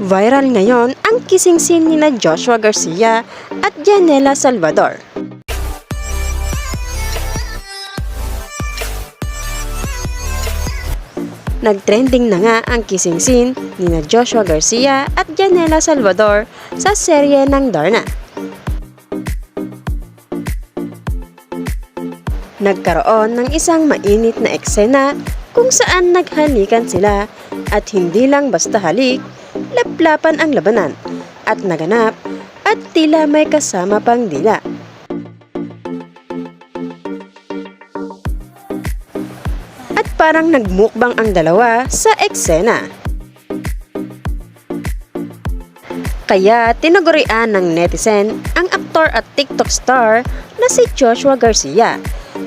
Viral ngayon ang kissing scene ni na Joshua Garcia at Janela Salvador. Nagtrending na nga ang kissing scene ni na Joshua Garcia at Janela Salvador sa serye ng Darna. Nagkaroon ng isang mainit na eksena kung saan naghalikan sila at hindi lang basta halik, laplapan ang labanan at naganap at tila may kasama pang dila. At parang nagmukbang ang dalawa sa eksena. Kaya tinagurian ng netizen ang aktor at TikTok star na si Joshua Garcia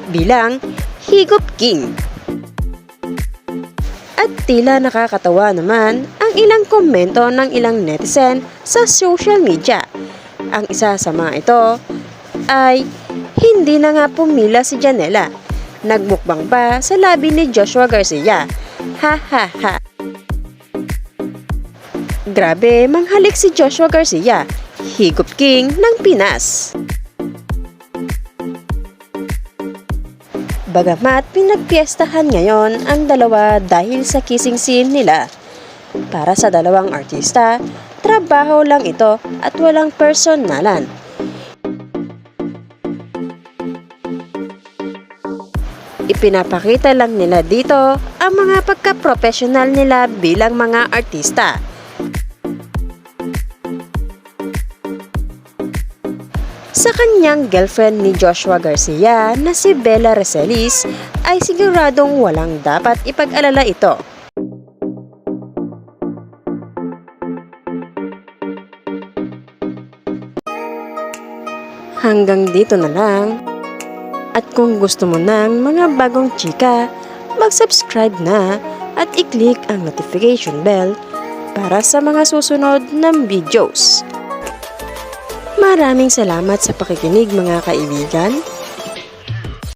bilang Higop King. At tila nakakatawa naman ang ilang komento ng ilang netizen sa social media. Ang isa sa mga ito ay hindi na nga pumila si Janela. Nagmukbang pa sa labi ni Joshua Garcia. Ha ha ha. Grabe, manghalik si Joshua Garcia, Higop King ng Pinas. Bagamat pinagpiestahan ngayon ang dalawa dahil sa kissing scene nila. Para sa dalawang artista, trabaho lang ito at walang personalan. Ipinapakita lang nila dito ang mga pagka-professional nila bilang mga artista. Sa kanyang girlfriend ni Joshua Garcia na si Bella Reselis ay siguradong walang dapat ipag-alala ito. Hanggang dito na lang. At kung gusto mo ng mga bagong chika, mag-subscribe na at i-click ang notification bell para sa mga susunod ng videos. Maraming salamat sa pakikinig mga kaibigan.